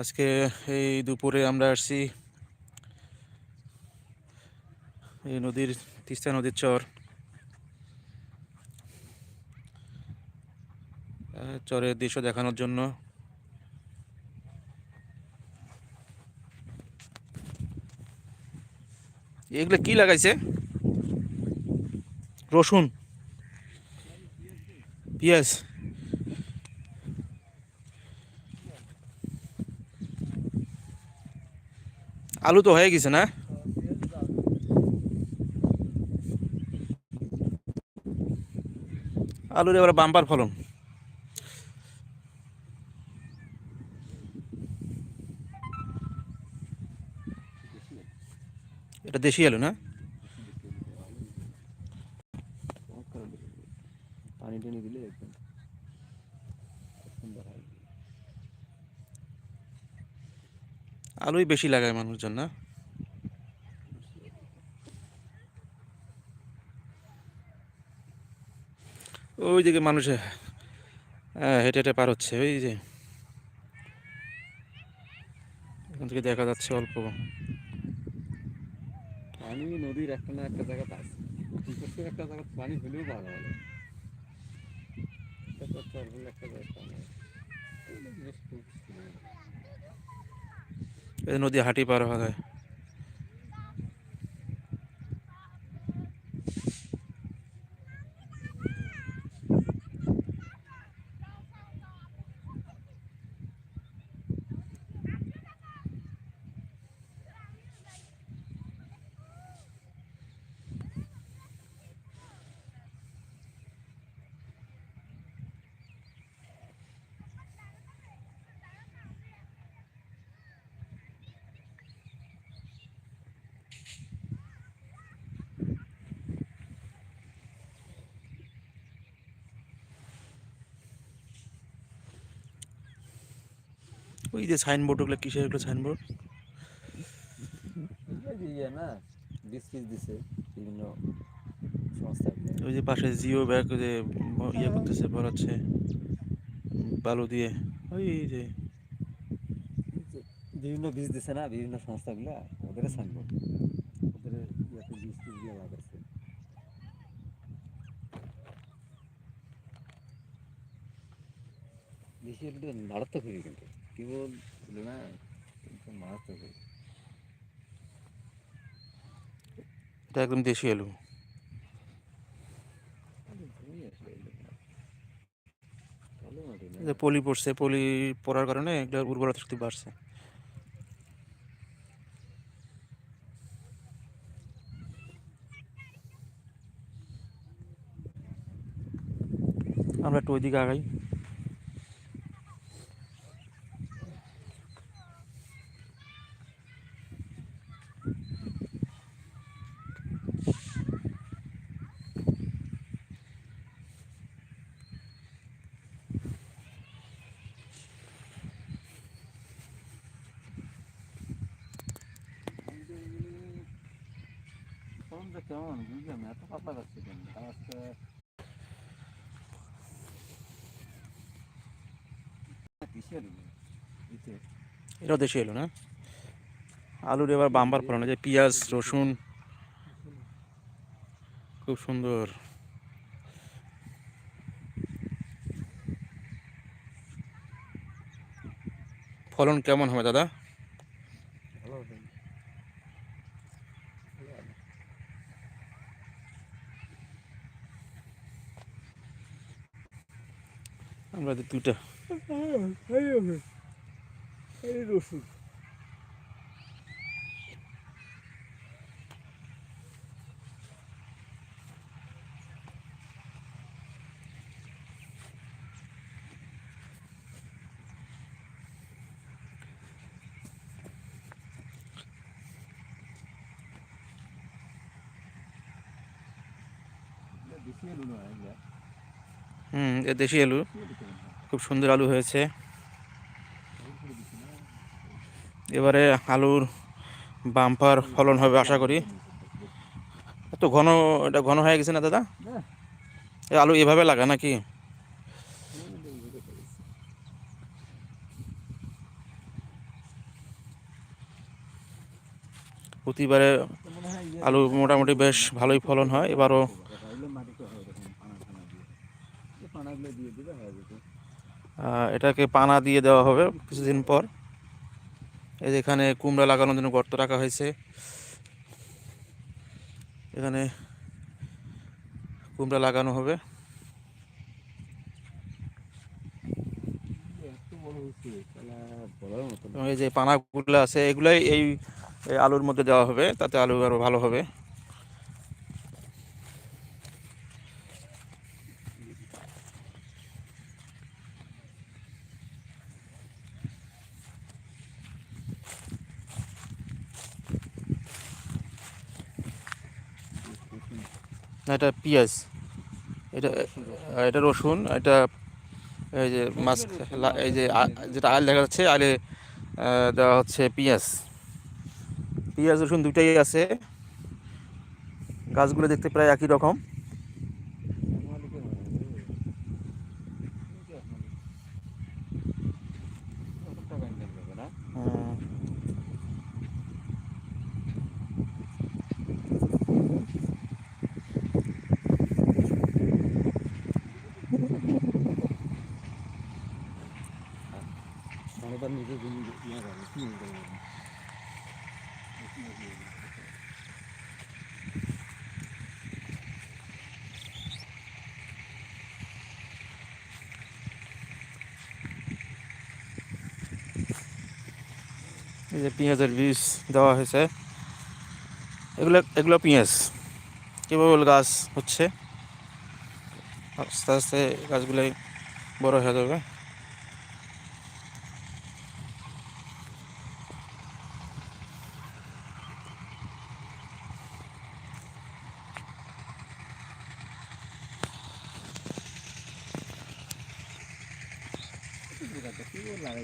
আজকে এই দুপুরে আমরা আসছি এই নদীর তিস্তা নদীর চর। চরের দৃশ্য দেখানোর জন্য। এগুলো কি লাগাইছে? রসুন। পেঁয়াজ। আলু তো হয়ে গেছে না? আলুর এবার বাম্পার ফলন। এটা দেশি আলু না? পানি টানি দিলে সুন্দর হয়। আলুই বেশি লাগায় মানুষজন, না? ওই দিকে মানুষে হ্যাঁ হেঁটে হেঁটে পার হচ্ছে, ওই যে। এখান থেকে দেখা যাচ্ছে অল্প। পানি নদীর একটা না একটা জায়গাতে আছে। একটা জায়গায় পানি হলেও ভালো ভালো একটা জায়গায় আছে। এগুলো জিনিস খুব সুন্দর। এই নদী হাঁটি পার হওয়া ওই যে সাইনবোর্ড ওগুলো, কিসের এগুলো সাইনবোর্ড না দিছে বিভিন্ন ওই যে পাশে জিও ব্যাগ যে ইয়ে করতেছে ভরাচ্ছে বালু দিয়ে। ওই যে। বিভিন্ন বীজ দিছে না, বিভিন্ন সংস্থাগুলো? ওদের সাইনবোর্ড ওদের ইয়াতে বীজ ফিজ দিয়ে লাগাচ্ছে বেশি একটু মারাত্মক কিন্তু। কেবল ছিল না মারাত্মক এটা একদম দেশি আলু পলি পড়ছে পলি পড়ার কারণে একটা উর্বরতা শক্তি বাড়ছে আমরা একটু ওইদিকে আগাই ফলনটা কেমন? বুঝলাম এত পাতলা যাচ্ছে কেন? এটাও দেশি এলো না? আলুর এবার বাম্বার ফলন যে পেঁয়াজ, রসুন। খুব সুন্দর। ফলন কেমন হবে দাদা ভালো হবে আমরা যে দুইটা এই রসুন দেশি আলু নয় এগুলা হুম, এ দেশি আলু। খুব সুন্দর আলু হয়েছে। এবারে আলুর বাম্পার ফলন হবে আশা করি। এত ঘন, এটা ঘন হয়ে গেছে না দাদা? আলু এভাবে লাগা নাকি? প্রতিবারে আলু মোটামুটি বেশ ভালোই ফলন হয়। এবারও এটাকে পানা দিয়ে দেওয়া হবে কিছুদিন পর। এই এখানে কুমড়া লাগানোর জন্য গর্ত রাখা হয়েছে। এখানে কুমড়া লাগানো হবে। এই যে পানাগুলো আছে, এগুলাই এই আলুর মধ্যে দেওয়া হবে, তাতে আলু আরও ভালো হবে না, এটা পেঁয়াজ। এটা এটা রসুন, এটা এই যে মাছ এই যে যেটা আল দেখা যাচ্ছে, আলে দেওয়া হচ্ছে পিঁয়াজ। পিঁয়াজ, রসুন দুটাই আছে। গাছগুলো দেখতে প্রায় একই রকম। ইয়ে করে, কি মনে করে? এই যে পেঁয়াজের বীজ দেওয়া হয়েছে এগুলো এগুলো পেঁয়াজ কেবল গাছ হচ্ছে আস্তে আস্তে গাছগুলোই বড় হয়ে যাবে